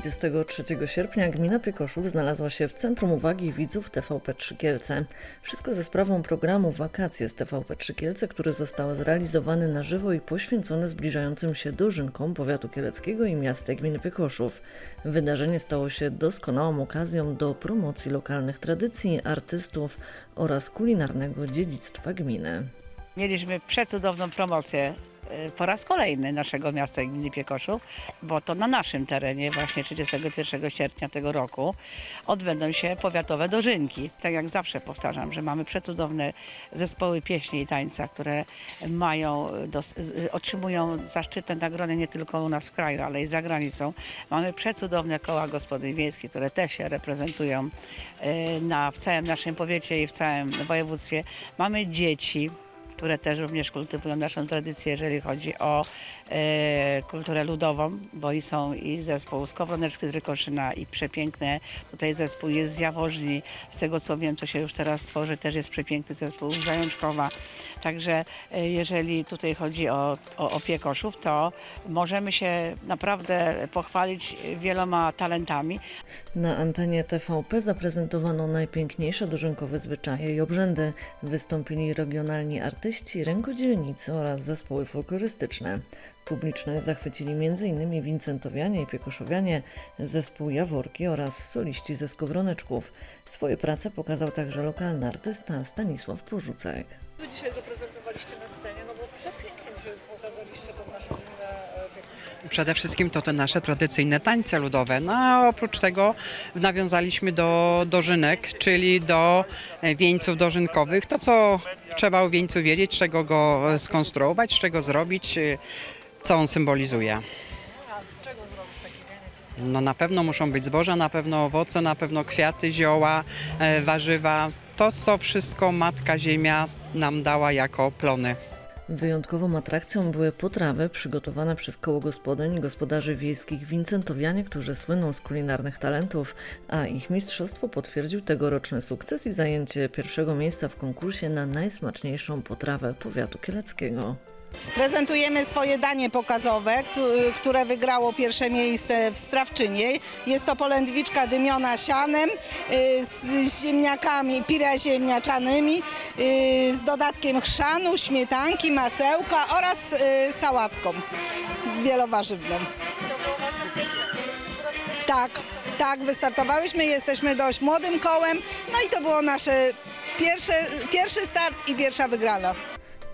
23 sierpnia gmina Piekoszów znalazła się w centrum uwagi widzów TVP3 Kielce. Wszystko ze sprawą programu Wakacje z TVP3 Kielce, który został zrealizowany na żywo i poświęcony zbliżającym się dożynkom powiatu kieleckiego i miasta gminy Piekoszów. Wydarzenie stało się doskonałą okazją do promocji lokalnych tradycji, artystów oraz kulinarnego dziedzictwa gminy. Mieliśmy przecudowną promocję po raz kolejny naszego miasta gminy Piekoszów, bo to na naszym terenie właśnie 31 sierpnia tego roku odbędą się powiatowe dożynki. Tak jak zawsze powtarzam, że mamy przecudowne zespoły pieśni i tańca, które mają, y, otrzymują zaszczytne nagrody nie tylko u nas w kraju, ale i za granicą. Mamy przecudowne koła gospodyń wiejskich, które też się reprezentują y, na, w całym naszym powiecie i w całym województwie. Mamy dzieci, które też również kultywują naszą tradycję, jeżeli chodzi o e, kulturę ludową, bo i są i zespół Skowroneczki z Rykoszyna i przepiękne, tutaj zespół jest z z tego co wiem, co się już teraz tworzy, też jest przepiękny zespół z Zajączkowa. Także e, jeżeli tutaj chodzi o, o, o Piekoszów, to możemy się naprawdę pochwalić wieloma talentami. Na antenie TVP zaprezentowano najpiękniejsze dożynkowe zwyczaje i obrzędy. Wystąpili regionalni artyści, rękodzielnicy oraz zespoły folklorystyczne. Publiczność zachwycili m.in. Wincentowianie i Piekoszowianie, zespół Jaworki oraz soliści ze Skowroneczków. Swoje prace pokazał także lokalny artysta Stanisław Porzucek. Dzisiaj zaprezentowaliście naszą gminę e. Przede wszystkim to te nasze tradycyjne tańce ludowe. No a oprócz tego nawiązaliśmy do dożynek, czyli do e, wieńców dożynkowych. To, co trzeba o wieńcu wiedzieć, czego go e, skonstruować, czego zrobić, co on symbolizuje. A z czego zrobić taki wieniec? No na pewno muszą być zboża, na pewno owoce, na pewno kwiaty, zioła, warzywa. To, co wszystko Matka Ziemia nam dała jako plony. Wyjątkową atrakcją były potrawy przygotowane przez koło gospodyń gospodarzy wiejskich Wincentowianie, którzy słyną z kulinarnych talentów, a ich mistrzostwo potwierdził tegoroczny sukces i zajęcie pierwszego miejsca w konkursie na najsmaczniejszą potrawę powiatu kieleckiego. Prezentujemy swoje danie pokazowe, któ- które wygrało pierwsze miejsce w Strawczynie. Jest to polędwiczka dymiona sianem y, z ziemniakami, pire ziemniaczanymi, y, z dodatkiem chrzanu, śmietanki, masełka oraz y, sałatką wielowarzywną. Tak, tak, wystartowałyśmy, jesteśmy dość młodym kołem, no i to było nasze pierwsze, pierwszy start i pierwsza wygrana.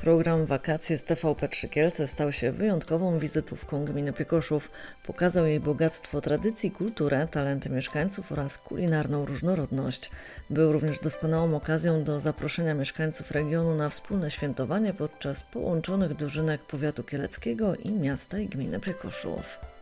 Program Wakacje z TVP3 Kielce stał się wyjątkową wizytówką gminy Piekoszów. Pokazał jej bogactwo tradycji, kulturę, talenty mieszkańców oraz kulinarną różnorodność. Był również doskonałą okazją do zaproszenia mieszkańców regionu na wspólne świętowanie podczas połączonych dożynek powiatu kieleckiego i miasta i gminy Piekoszów.